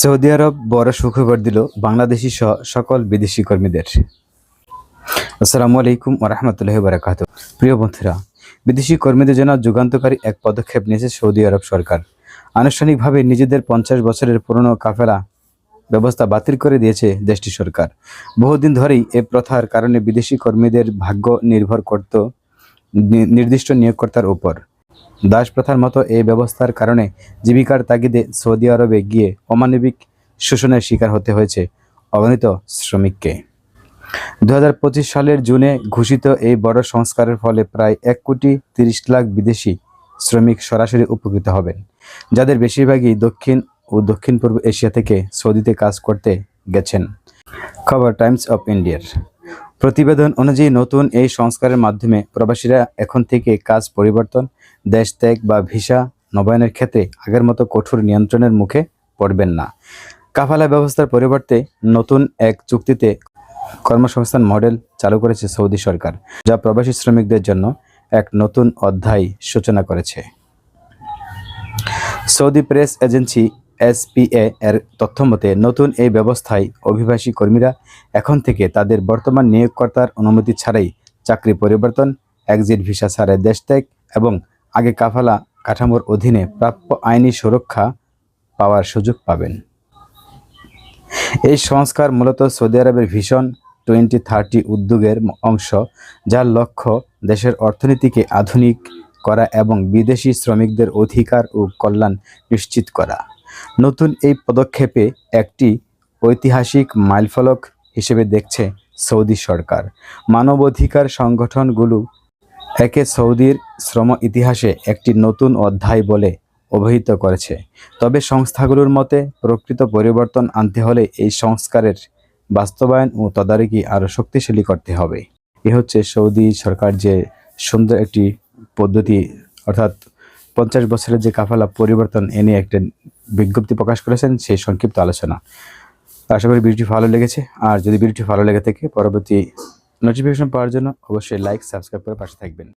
Saudi আরব বড় সুখবর দিল বাংলাদেশি সহ সকল বিদেশি কর্মীদের। আসসালামু আলাইকুম ওরহামতুল্লাহ বারাকাত প্রিয় বন্ধুরা, বিদেশি কর্মীদের জন্য যুগান্তকারী এক পদক্ষেপ নিয়েছে সৌদি আরব সরকার। আনুষ্ঠানিকভাবে নিজেদের পঞ্চাশ বছরের পুরনো কাফেলা ব্যবস্থা বাতিল করে দিয়েছে দেশটি সরকার। বহুদিন ধরেই এ প্রথার কারণে বিদেশি কর্মীদের ভাগ্য নির্ভর করত নির্দিষ্ট নিয়োগকর্তার উপর। দাস প্রথার মতো এই ব্যবস্থার কারণে জীবিকার তাগিদে সৌদি আরবে গিয়ে অমানবিক শোষণের শিকার হতে হয়েছে অগণিত শ্রমিককে। দুহাজার পঁচিশ সালের জুনে ঘোষিত এই বড় সংস্কারের ফলে প্রায় এক কোটি তিরিশ লাখ বিদেশি শ্রমিক সরাসরি উপকৃত হবেন, যাদের বেশিরভাগই দক্ষিণ ও দক্ষিণ পূর্ব এশিয়া থেকে সৌদিতে কাজ করতে গেছেন। খবর টাইমস অফ ইন্ডিয়ার। প্রতিবেদন অনুযায়ী নতুন এই সংস্কারের মাধ্যমে প্রবাসীরা এখন থেকে কাজ পরিবর্তন, দেশ ত্যাগ বা ভিসা নবায়নের ক্ষেত্রে আগের মতো কঠোর নিয়ন্ত্রণের মুখে পড়বেন না। কাফালা ব্যবস্থার পরিবর্তে নতুন এক চুক্তিতে কর্মসংস্থান মডেল চালু করেছে সৌদি সরকার, যা প্রবাসী শ্রমিকদের জন্য এক নতুন অধ্যায় সূচনা করেছে। সৌদি প্রেস এজেন্সি এসপিএ এর তথ্যমতে নতুন এই ব্যবস্থায় অভিবাসী কর্মীরা এখন থেকে তাদের বর্তমান নিয়োগকর্তার অনুমতি ছাড়াই চাকরি পরিবর্তন, এক্সিট ভিসা ছাড়াই দেশ ত্যাগ এবং আগে কাফালা কাঠামোর অধীনে প্রাপ্য আইনি সুরক্ষা পাওয়ার সুযোগ পাবেন। এই সংস্কার মূলত সৌদি আরবের ভীষণ টোয়েন্টি থার্টি উদ্যোগের অংশ, যার লক্ষ্য দেশের অর্থনীতিকে আধুনিক করা এবং বিদেশি শ্রমিকদের অধিকার ও কল্যাণ নিশ্চিত করা। নতুন এই পদক্ষেপে একটি ঐতিহাসিক মাইলফলক হিসেবে দেখছে সৌদি সরকার। মানবাধিকার সংগঠনগুলো একে সৌদির শ্রম ইতিহাসে একটি নতুন অধ্যায় বলে অভিহিত করেছে। তবে সংস্থাগুলোর মতে, প্রকৃত পরিবর্তন আনতে হলে এই সংস্কারের বাস্তবায়ন ও তদারকি আরও শক্তিশালী করতে হবে। এ হচ্ছে সৌদি সরকার যে সুন্দর একটি পদ্ধতি, অর্থাৎ পঞ্চাশ বছরের যে কাফালা পরিবর্তন এনে একটা বিজ্ঞপ্তি প্রকাশ করেছেন সেই সংক্ষিপ্ত আলোচনা। আশা করি ভিডিওটি ভালো লেগেছে। আর যদি ভিডিওটি ভালো লেগে থাকে, পরবর্তী নোটিফিকেশন পাওয়ার জন্য অবশ্যই লাইক সাবস্ক্রাইব করে পাশে থাকবেন।